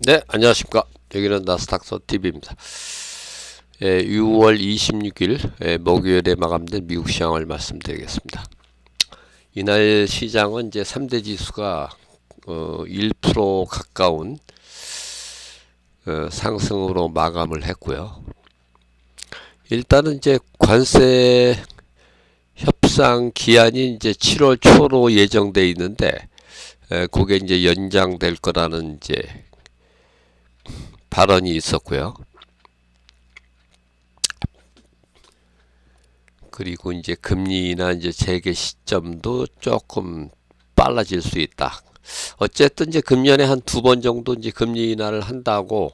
네, 안녕하십니까. 여기는 나스닥서 TV입니다. 예, 6월 26일 예, 목요일에 마감된 미국 시장을 말씀드리겠습니다. 이날 시장은 이제 3대 지수가 어, 1% 가까운 어, 상승으로 마감을 했고요. 일단은 이제 관세 협상 기한이 이제 7월 초로 예정돼 있는데 에, 그게 이제 연장될 거라는 이제 발언이 있었고요. 그리고 이제 금리나 이제 재개 시점도 조금 빨라질 수 있다. 어쨌든 이제 금년에 한 두 번 정도 이제 금리 인하를 한다고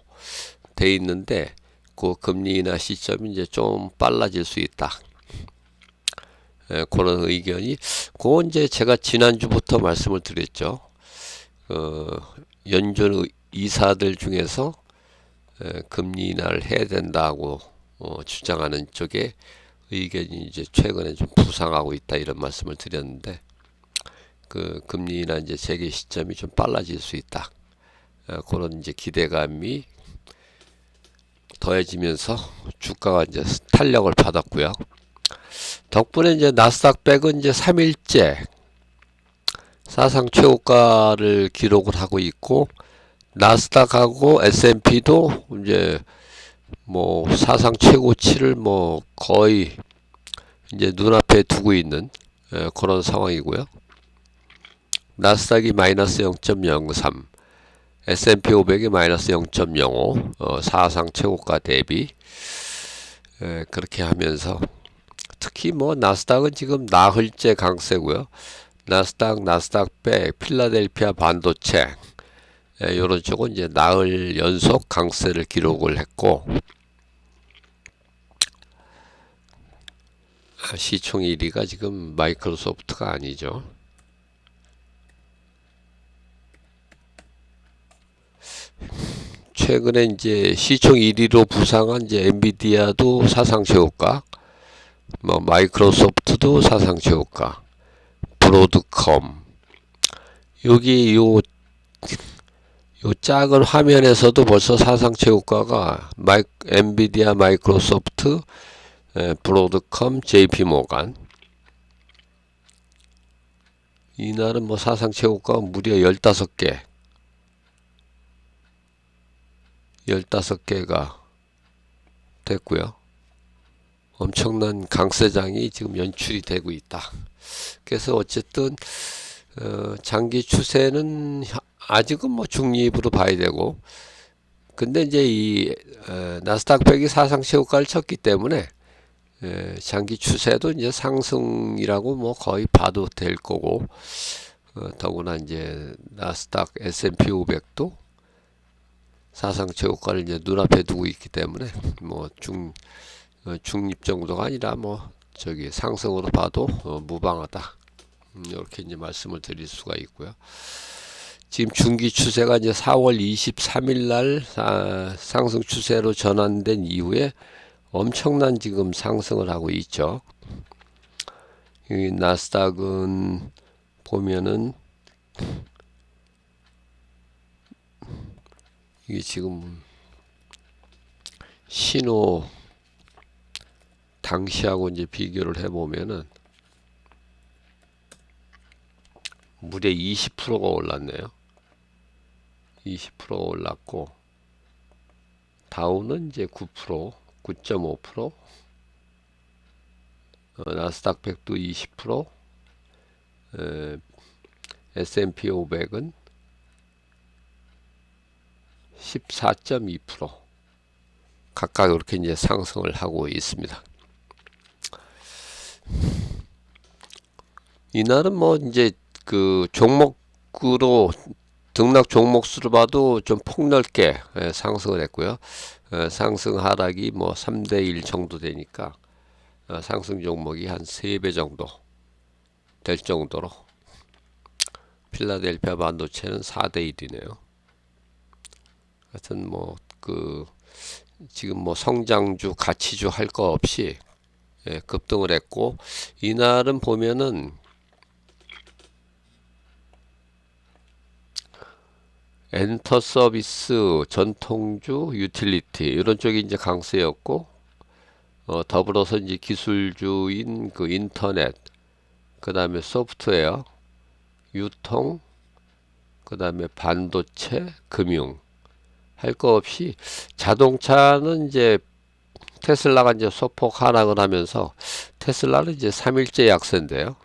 돼 있는데 그 금리 인하 시점이 이제 좀 빨라질 수 있다. 에, 그런 의견이 그건 이제 제가 지난주부터 말씀을 드렸죠. 어, 연준 의- 이사들 중에서 에, 금리 인하를 해야 된다고 어, 주장하는 쪽에 의견이 이제 최근에 좀 부상하고 있다 이런 말씀을 드렸는데 그 금리 인하 이제 재개 시점이 좀 빨라질 수 있다. 어, 그런 이제 기대감이 더해지면서 주가가 이제 탄력을 받았고요. 덕분에 이제 나스닥 백은 이제 3일째 사상 최고가를 기록을 하고 있고 나스닥하고 S&P도 이제 뭐 사상 최고치를 뭐 거의 이제 눈앞에 두고 있는 예, 그런 상황이고요. 나스닥이 마이너스 0.03, S&P 500이 마이너스 0.05, 어, 사상 최고가 대비 예, 그렇게 하면서 특히 뭐 나스닥은 지금 나흘째 강세고요. 나스닥, 나스닥 백, 필라델피아 반도체 예, 이런 쪽은 이제 나흘 연속 강세를 기록을 했고 아, 시총 1위가 지금 마이크로소프트가 아니죠. 최근에 이제 시총 1위로 부상한 이제 엔비디아도 사상 최고가, 뭐 마이크로소프트도 사상 최고가, 브로드컴 여기 요 요 작은 화면에서도 벌써 사상 최고가가 마이, 엔비디아, 마이크로소프트, 에, 브로드컴, JP 모간. 이날은 뭐 사상 최고가가 무려 15개. 15개가 됐고요. 엄청난 강세장이 지금 연출이 되고 있다. 그래서 어쨌든 어, 장기 추세는 혀- 아직은 뭐 중립으로 봐야 되고 근데 이제 이 어, 나스닥 100이 사상 최고가를 쳤기 때문에 에, 장기 추세도 이제 상승이라고 뭐 거의 봐도 될 거고 어, 더구나 이제 나스닥 S&P 500도 사상 최고가를 이제 눈앞에 두고 있기 때문에 뭐중 어, 중립 정도가 아니라 뭐 저기 상승으로 봐도 어, 무방하다. 음, 이렇게 이제 말씀을 드릴 수가 있고요. 지금 중기 추세가 이제 4월 23일 날 아, 상승 추세로 전환된 이후에 엄청난 지금 상승을 하고 있죠. 이 나스닥은 보면은 이게 지금 신호 당시하고 이제 비교를 해보면은 무려 20%가 올랐네요. 20%가 올랐고 다우는 이제 9%, 9.5%, 어, 나스닥 100도 20%, 에, S&P 500은 14.2% 각각 이렇게 이제 상승을 하고 있습니다. 이날은 뭐 이제 그 종목으로 등락 종목 수를 봐도 좀 폭넓게 예, 상승을 했고요. 어, 상승 하락이 뭐 3대 1 정도 되니까 어, 상승 종목이 한 3배 정도 될 정도로 필라델피아 반도체는 4대 1이네요. 하여튼 뭐 그 지금 뭐 성장주 가치주 할 거 없이 예, 급등을 했고 이날은 보면은 엔터 서비스, 전통주, 유틸리티 이런 쪽이 이제 강세였고 어, 더불어서 이제 기술주인 그 인터넷, 그 다음에 소프트웨어, 유통, 그 다음에 반도체, 금융 할 거 없이 자동차는 이제 테슬라가 이제 소폭 하락을 하면서 테슬라는 이제 3일째 약세인데요.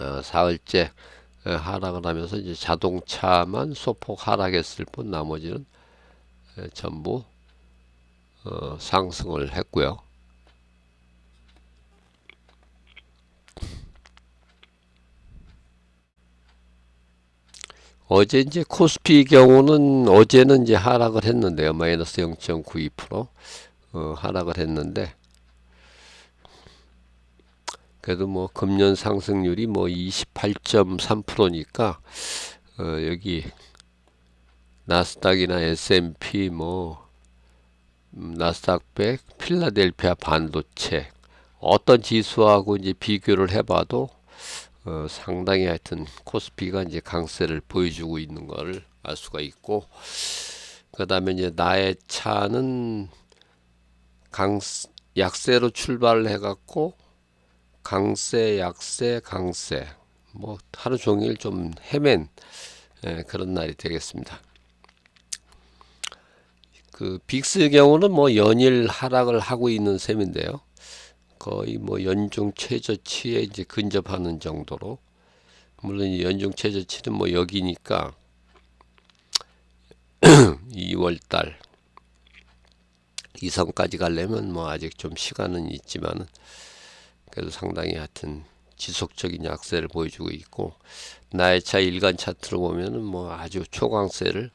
어, 사흘째 어, 하락을 하면서 이제 자동차만 소폭 하락했을 뿐 나머지는 에, 전부 어, 상승을 했고요. 어제 이제 코스피 경우는 어제는 이제 하락을 했는데요. 마이너스 0.92% 어, 하락을 했는데 그래도 뭐 금년 상승률이 뭐 28.3%니까 어, 여기 나스닥이나 S&P 뭐 음, 나스닥 100, 필라델피아 반도체 어떤 지수하고 이제 비교를 해봐도 어, 상당히 하여튼 코스피가 이제 강세를 보여주고 있는 것을 알 수가 있고 그 다음에 이제 나의 차는 강 약세로 출발을 해갖고 강세 약세 강세 뭐 하루 종일 좀 헤맨 예, 그런 날이 되겠습니다. 그 빅스의 경우는 뭐 연일 하락을 하고 있는 셈인데요. 거의 뭐 연중 최저치에 이제 근접하는 정도로 물론 이 연중 최저치는 뭐 여기니까 2월달 이선까지 가려면 뭐 아직 좀 시간은 있지만은 그래도 상당히 하여튼 지속적인 약세를 보여주고 있고 나의 차 일간 차트로 보면은 뭐 아주 초강세를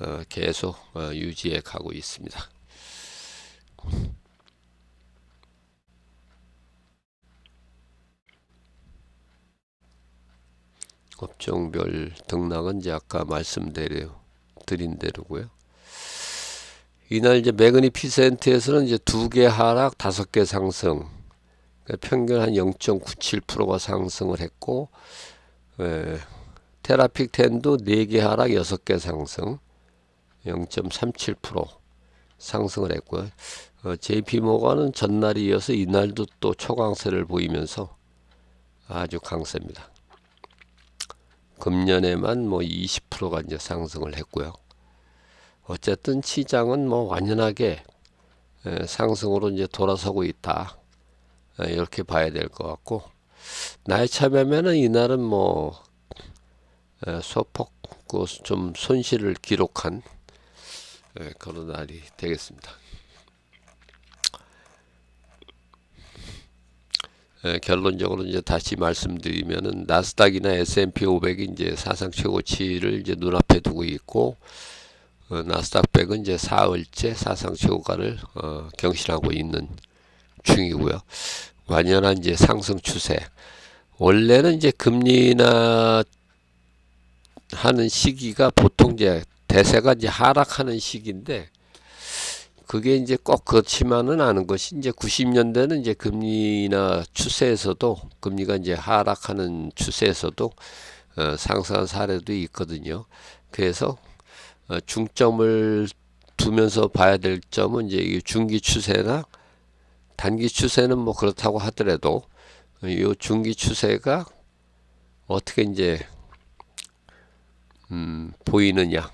어, 계속 어, 유지해 가고 있습니다. 업종별 등락은 이제 아까 말씀드린 대로고요. 이날 이제 매그니 피센트에서는 이제 두 개 하락, 다섯 개 상승. 그러니까 평균 한 0.97%가 상승을 했고, 에, 테라픽 텐도 네개 하락, 여섯 개 상승. 0.37% 상승을 했고요. 어, JP 모건은 전날에 이어서 이날도 또 초강세를 보이면서 아주 강세입니다. 금년에만 뭐 20%가 이제 상승을 했고요. 어쨌든 시장은 뭐 완연하게 상승으로 이제 돌아서고 있다. 이렇게 봐야 될 것 같고 나의 참여면은 이날은 뭐 소폭 그좀 손실을 기록한 그런 날이 되겠습니다. 에, 결론적으로 이제 다시 말씀드리면은 나스닥이나 S&P 500이 이제 사상 최고치를 이제 눈앞에 두고 있고 어, 나스닥 100은 이제 사흘째 사상 최고가를 어, 경신하고 있는 중이고요. 완연한 이제 상승 추세. 원래는 이제 금리나 하는 시기가 보통 이제 대세가 이제 하락하는 시기인데 그게 이제 꼭 그렇지만은 않은 것이 이제 90년대는 이제 금리나 추세에서도 금리가 이제 하락하는 추세에서도 어, 상승한 사례도 있거든요. 그래서 어, 중점을 두면서 봐야 될 점은 이제 이 중기 추세나 단기 추세는 뭐 그렇다고 하더라도 이 중기 추세가 어떻게 이제 음, 보이느냐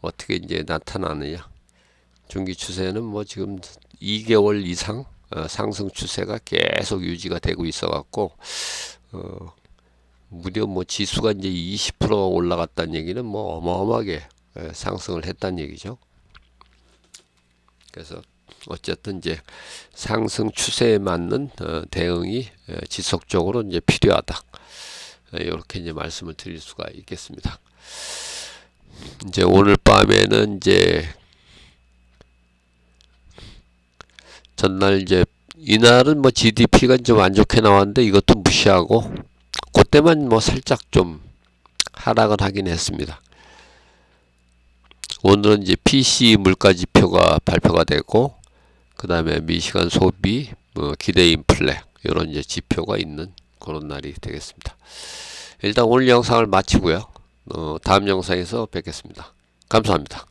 어떻게 이제 나타나느냐 중기 추세는 뭐 지금 2개월 이상 어, 상승 추세가 계속 유지가 되고 있어 갖고 어, 무려 뭐 지수가 이제 20% 올라갔다는 얘기는 뭐 어마어마하게 에, 상승을 했다는 얘기죠. 그래서 어쨌든 이제 상승 추세에 맞는 어, 대응이 에, 지속적으로 이제 필요하다. 에, 이렇게 이제 말씀을 드릴 수가 있겠습니다. 이제 오늘 밤에는 이제 전날 이제 이날은 뭐 GDP가 좀 안 좋게 나왔는데 이것도 무시하고 그때만 뭐 살짝 좀 하락을 하긴 했습니다. 오늘은 이제 PC 물가 지표가 발표가 되고 그 다음에 미시간 소비, 뭐 기대 인플레 이런 이제 지표가 있는 그런 날이 되겠습니다. 일단 오늘 영상을 마치고요. 어, 다음 영상에서 뵙겠습니다. 감사합니다.